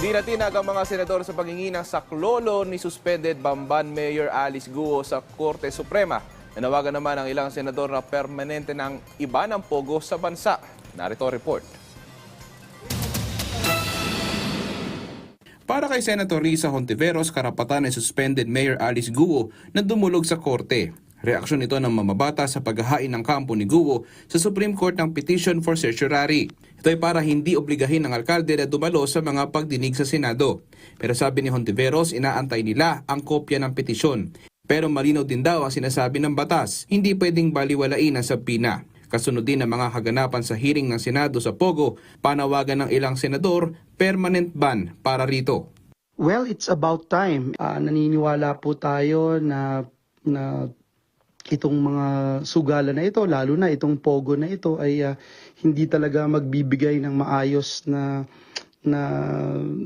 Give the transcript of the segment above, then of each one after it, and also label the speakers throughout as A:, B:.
A: Hindi natinag ang mga senador sa paghingi ng saklolo ni suspended Bamban Mayor Alice Guo sa Korte Suprema. Nanawagan naman ang ilang senador na permanente ng iba ng pogo sa bansa. Narito report.
B: Para kay Senator Risa Hontiveros, karapatan ni suspended Mayor Alice Guo na dumulog sa korte. Reaksyon ito ng mamabata sa paghahain ng kampo ni Guo sa Supreme Court ng petition for certiorari. Ito ay para hindi obligahin ng alkalde na dumalo sa mga pagdinig sa Senado. Pero sabi ni Hontiveros, inaantay nila ang kopya ng petisyon. Pero malinaw din daw ang sinasabi ng batas, hindi pwedeng baliwalain ang sabpina. Kasunod din ang mga kaganapan sa hearing ng Senado sa Pogo, panawagan ng ilang senador, permanent ban para rito.
C: Well, it's about time. Ah, naniniwala po tayo na na itong mga sugala na ito, lalo na itong pogo na ito ay ah, hindi talaga magbibigay ng maayos na na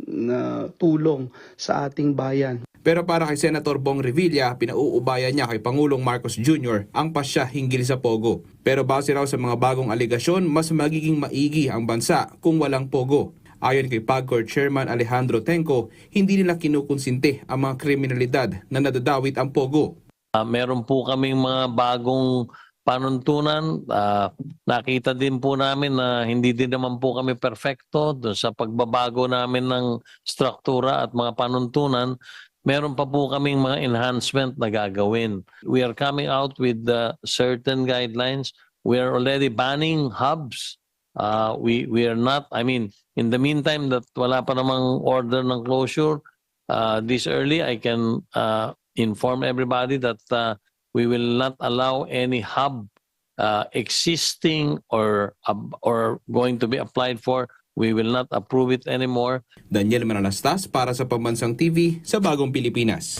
C: na tulong sa ating bayan.
B: Pero para kay Senator Bong Revilla, pinauubayan niya kay Pangulong Marcos Jr. ang pasya hinggil sa Pogo. Pero base raw sa mga bagong aligasyon, mas magiging maigi ang bansa kung walang Pogo. Ayon kay PAGCOR Chairman Alejandro Tenco, hindi nila kinukonsinti ang mga kriminalidad na nadadawit ang Pogo.
D: Ah, meron po kaming mga bagong panuntunan. Ah, nakita din po namin na hindi din naman po kami perfecto doon sa pagbabago namin ng struktura at mga panuntunan. Meron pa po kaming mga enhancement na gagawin. We are coming out with uh, certain guidelines. We are already banning hubs. Uh, we we are not, I mean, in the meantime that wala pa namang order ng closure, uh, this early, I can uh, inform everybody that uh, we will not allow any hub uh, existing or ab- or going to be applied for. We will not approve it anymore.
B: Daniel Manalastas para sa Pambansang TV sa Bagong Pilipinas.